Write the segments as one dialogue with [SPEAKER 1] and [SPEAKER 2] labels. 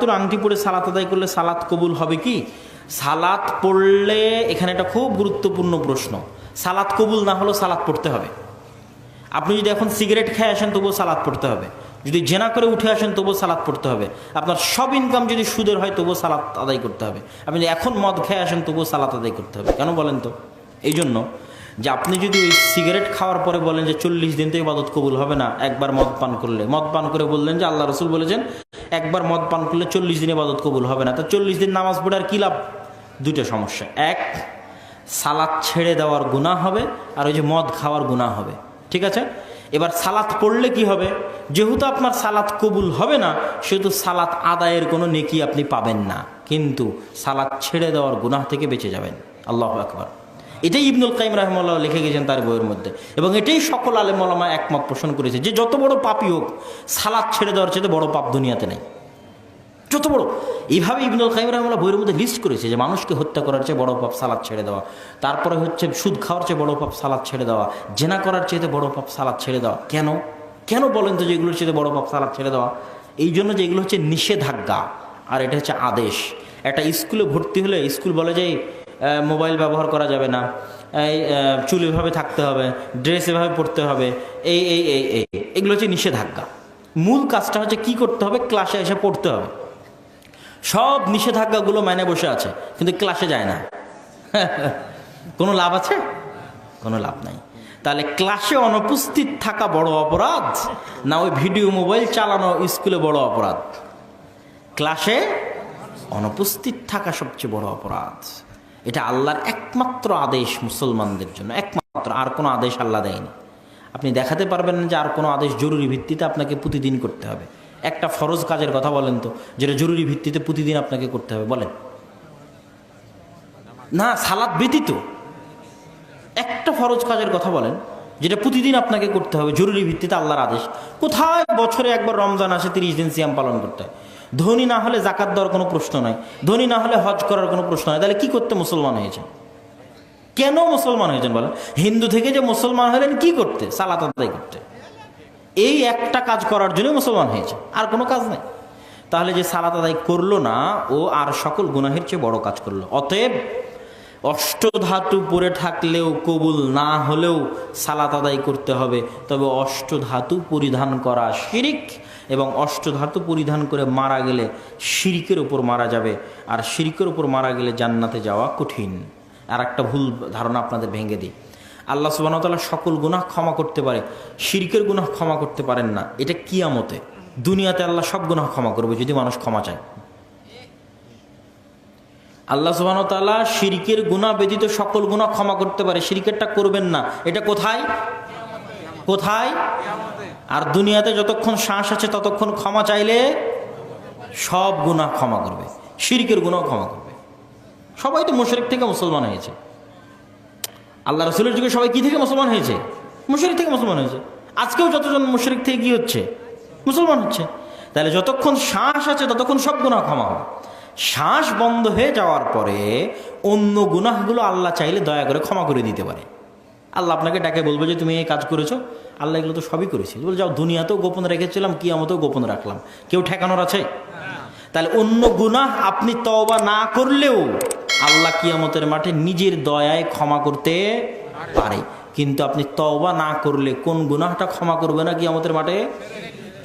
[SPEAKER 1] ধাতুর আংটি পরে সালাত আদায় করলে সালাত কবুল হবে কি? সালাত পড়লে এখানে একটা খুব গুরুত্বপূর্ণ প্রশ্ন। সালাত কবুল না হলেও সালাত পড়তে হবে। আপনি যদি এখন সিগারেট খেয়ে আসেন তবুও সালাদ পড়তে হবে। যদি জেনা করে উঠে আসেন তবুও সালাদ পড়তে হবে। আপনার সব ইনকাম যদি সুদের হয় তবুও সালাদ আদায় করতে হবে। আপনি এখন মদ খেয়ে আসেন তবুও সালাদ আদায় করতে হবে। কেন বলেন তো? এই জন্য যে আপনি যদি ওই সিগারেট খাওয়ার পরে বলেন যে চল্লিশ দিন তো ইবাদত কবুল হবে না, একবার মদ পান করলে। মদ পান করে বললেন যে আল্লাহ রসুল বলেছেন, একবার মদ পান করলে চল্লিশ দিন ইবাদত কবুল হবে না। তা চল্লিশ দিন নামাজ পড়ে আর কী লাভ? দুটো সমস্যা। এক, সালাদ ছেড়ে দেওয়ার গুণা হবে আর ওই যে মদ খাওয়ার গুণা হবে। ঠিক আছে? এবার সালাত পড়লে কি হবে? যেহেতু আপনার সালাত কবুল হবে না, সেহেতু সালাত আদায়ের কোনো নেকি আপনি পাবেন না। কিন্তু সালাত ছেড়ে দেওয়ার গুনাহ থেকে বেঁচে যাবেন। আল্লাহ আকবর। এটাই ইবনুল কাইম রহমাল্লাহ লিখে গেছেন তার বইয়ের মধ্যে। এবং এটাই সকল আলেমা একমত পোষণ করেছে যে যত বড় পাপই হোক, সালাদ ছেড়ে দেওয়ার চেয়ে বড় পাপ দুনিয়াতে নেই। যত বড়। এইভাবে ইবনুল কাইম রহমাল্লাহ বইয়ের মধ্যে লিস্ট করেছে যে মানুষকে হত্যা করার চেয়ে বড় পাপ সালাদ ছেড়ে দেওয়া। তারপরে হচ্ছে সুদ খাওয়ার চেয়ে বড় পাপ সালাদ ছেড়ে দেওয়া। জেনা করার চেয়ে বড় পাপ সালাদ ছেড়ে দেওয়া। কেন? কেন বলেন তো যে এগুলোর চেয়ে বড় পাপ সালাদ ছেড়ে দেওয়া? এই জন্য যে এগুলো হচ্ছে নিষেধাজ্ঞা। আর এটা হচ্ছে আদেশ। একটা স্কুলে ভর্তি হলে, স্কুল বলে যে মোবাইল ব্যবহার করা যাবে না। এই চুল এভাবে থাকতে হবে, ড্রেস এভাবে পরতে হবে এই এই এই এই। এগুলো হচ্ছে নিষেধাজ্ঞা। মূল কাজটা হচ্ছে কি করতে হবে? ক্লাসে এসে পড়তে হবে। সব নিষেধাজ্ঞাগুলো মানে বসে আছে, কিন্তু ক্লাসে যায় না। কোনো লাভ আছে? কোনো লাভ নাই। তাহলে ক্লাসে অনুপস্থিত থাকা বড় অপরাধ, না ওই ভিডিও মোবাইল চালানো স্কুলে বড় অপরাধ? ক্লাসে অনুপস্থিত থাকা সবচেয়ে বড় অপরাধ। এটা আল্লাহর একমাত্র আদেশ মুসলমানদের জন্য। একমাত্র, আর কোনো আদেশ আল্লাহ দেয়নি। আপনি দেখাতে পারবেন না যে আর কোনো আদেশ জরুরি ভিত্তিতে আপনাকে প্রতিদিন করতে হবে। একটা ফরজ কাজের কথা বলেন তো, যেটা জরুরি ভিত্তিতে প্রতিদিন আপনাকে করতে হবে, বলেন। না সালাদ ব্যতীত। একটা ফরজ কাজের কথা বলেন, যেটা প্রতিদিন আপনাকে করতে হবে, জরুরি ভিত্তিতে আল্লাহর আদেশ। কোথায় বছরে একবার রমজান আসে, তিরিশ দিন সিয়াম পালন করতে হয়? ধনী না হলে জাকাত দেওয়ার কোনো প্রশ্ন নাই। ধনী না হলে হজ করার কোনো প্রশ্ন নয় তাহলে কি করতে মুসলমান হয়েছেন? কেন মুসলমান হয়েছেন বলেন? হিন্দু থেকে যে মুসলমান হলেন, কি করতে? সালাত আদায় করতে। এই একটা কাজ করার জন্য মুসলমান হয়েছে। আর কোনো কাজ নেই। তাহলে যে সালাত আদায় করল না, ও আর সকল গুনাহের চেয়ে বড় কাজ করল। অতএব অষ্টধাতু পরে থাকলেও কবুল না হলেও সালাত আদায় করতে হবে। তবে অষ্টধাতু পরিধান করা শিরিক এবং অষ্টধাতু পরিধান করে মারা গেলে শিরিকের উপর মারা যাবে। আর শিরিকের উপর মারা গেলে জান্নাতে যাওয়া কঠিন। আর একটা ভুল ধারণা আপনাদের ভেঙে দিই। আল্লাহ সুবাহতাল্লাহ সকল গুনাহ ক্ষমা করতে পারে, শিরকের গুনাহ ক্ষমা করতে পারেন না। এটা কিয়ামতে। দুনিয়াতে আল্লাহ সব গুনাহ ক্ষমা করবে যদি মানুষ ক্ষমা চায়। আল্লাহ সুবাহতাল্লাহ শিরকের গুণা ব্যতীত সকল গুণা ক্ষমা করতে পারে। শিরকেরটা করবেন না। এটা কোথায়? কোথায়? আর দুনিয়াতে যতক্ষণ শ্বাস আছে, ততক্ষণ ক্ষমা চাইলে সব গুনাহ ক্ষমা করবে। শিরকের গুণাও ক্ষমা করবে। সবাই তো মুশরিক থেকে মুসলমান হয়েছে। আল্লাহ রসুলের যুগে সবাই কি থেকে মুসলমান হয়েছে? মুশরিক থেকে মুসলমান হয়েছে। আজকেও যতজন মুশরিক থেকে কি হচ্ছে, মুসলমান হচ্ছে। তাহলে যতক্ষণ শ্বাস আছে, ততক্ষণ সব গুণাহ ক্ষমা হবে। শ্বাস বন্ধ হয়ে যাওয়ার পরে অন্য গুনাহগুলো আল্লাহ চাইলে দয়া করে ক্ষমা করে দিতে পারে। আল্লাহ আপনাকে ডাকে বলবে যে, তুমি এই কাজ করেছ? আল্লাহ এগুলো তো সবই করেছি। বলে, যাও, দুনিয়াতেও গোপন রেখেছিলাম কি আমতেও গোপন রাখলাম। কেউ ঠেকানোর আছে? তাহলে অন্য গুনাহ আপনি তওবা না করলেও আল্লাহ কিয়ামতের মাঠে নিজের দয়ায় ক্ষমা করতে পারে। কিন্তু আপনি তওবা না করলে কোন গুনাহটা ক্ষমা করবে না কিয়ামতের মাঠে?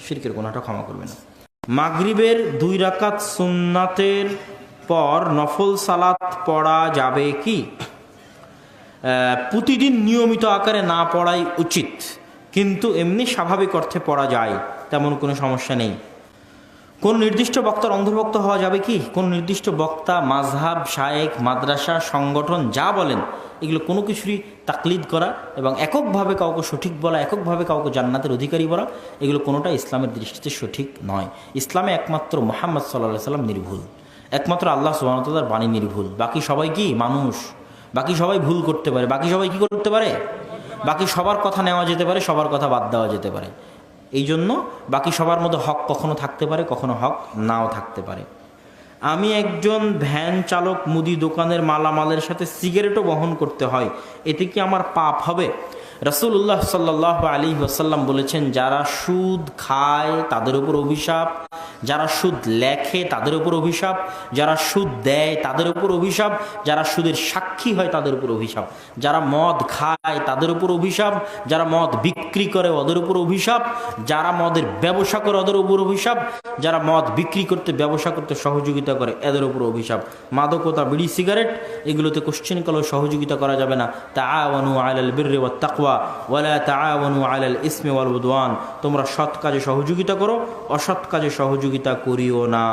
[SPEAKER 1] শিরকের গুনাহটা ক্ষমা করবে না। মাগরিবের দুই রাকাত সুন্নাতের পর নফল সালাত পড়া যাবে কি? প্রতিদিন নিয়মিত আকারে না পড়াই উচিত, কিন্তু এমনি স্বাভাবিক অর্থে পড়া যায়, তেমন কোনো সমস্যা নেই। কোন নির্দিষ্ট বক্তার অন্তর্ভুক্ত হওয়া যাবে কি? কোন নির্দিষ্ট বক্তা মাঝহাব শায়েক মাদ্রাসা, সংগঠন যা বলেন, এগুলো কোনো কিছুরই তাকলিদ করা এবং এককভাবে কাউকে সঠিক বলা, এককভাবে কাউকে জান্নাতের অধিকারী বলা, এগুলো কোনোটা ইসলামের দৃষ্টিতে সঠিক নয়। ইসলামে একমাত্র মোহাম্মদ সাল্লাহ সাল্লাম নির্ভুল। একমাত্র আল্লাহ সুবাহতাল্লার বাণী নির্ভুল। বাকি সবাই কি? মানুষ। বাকি সবাই ভুল করতে পারে। বাকি সবাই কি করতে পারে? বাকি সবার কথা নেওয়া যেতে পারে, সবার কথা বাদ দেওয়া যেতে পারে। এই জন্য বাকি সবার মধ্যে হক কখনো থাকতে পারে, কখনো হক নাও থাকতে পারে। আমি একজন ভ্যান চালক মুদি দোকানের মালামালের সাথে সিগারেটও বহন করতে হয়, এতে কি আমার পাপ হবে? রসুল্লাহ সাল্লাহ আলী ওসাল্লাম বলেছেন, যারা সুদ খায় তাদের উপর অভিশাপ যারা সুদ লেখে, তাদের উপর অভিশাপ। যারা সুদ দেয়, তাদের উপর অভিশাপ। যারা সুদের সাক্ষী হয়, তাদের উপর অভিশাপ। যারা মদ খায়, তাদের উপর অভিশাপ। যারা মদ বিক্রি করে, ওদের উপর অভিশাপ। যারা মদের ব্যবসা করে, ওদের উপর অভিশাপ। যারা মদ বিক্রি করতে, ব্যবসা করতে সহযোগিতা করে, এদের উপর অভিশাপ। মাদকতা, বিড়ি, সিগারেট, এগুলোতে কোশ্চেন কালো সহযোগিতা করা যাবে না। তা আওয়ানু আলাল বীর্রে ওয়া তাকওয়া ওয়ালা তা আওয়ানু আলাল ইসমে ওয়াল তোমরা সৎ কাজে সহযোগিতা করো, অসৎ কাজে সহযোগিতা করিও না।